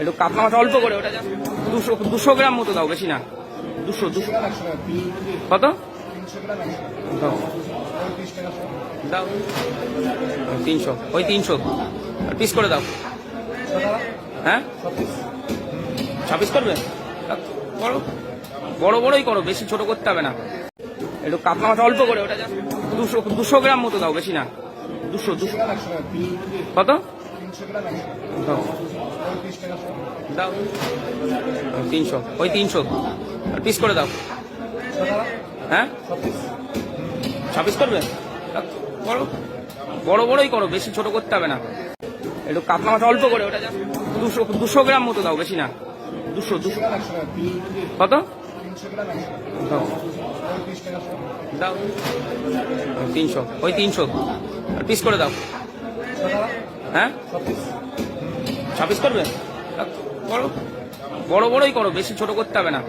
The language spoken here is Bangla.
একটু কাতলা মাছ অল্প করে, ওটা দুশো দুশো গ্রাম মতো দাও, বেশি না। দুশো দুশো। কত? দাও। তিনশো, ওই তিনশো। পিস করে দাও। হ্যাঁ? ছাব্বিশ করবে? করো। বড় বড়ই করো, বেশি ছোট করতে হবে না। একটু কাতলা মাছ অল্প করে, ওটা দুশো দুশো গ্রাম মতো দাও, বেশি না। দুশো দুশো। কত? দাও। তিনশো। ওই তিনশো। পিস করে দাও। হ্যাঁ? ছাব্বিশ করবে? করো। বড় বড়ই করো, বেশি ছোট করতে হবে না। একটু কাতলা মাছ অল্প করে, ওটা দুশো দুশো গ্রাম মতো দাও, বেশি না। দুশো দুশো। কত? দাও। তিনশো। ওই তিনশো। পিস করে দাও। হ্যাঁ? ছাব্বিশ করবে? করো বড় বড়ই করো বেশি ছোট করতে হবে না।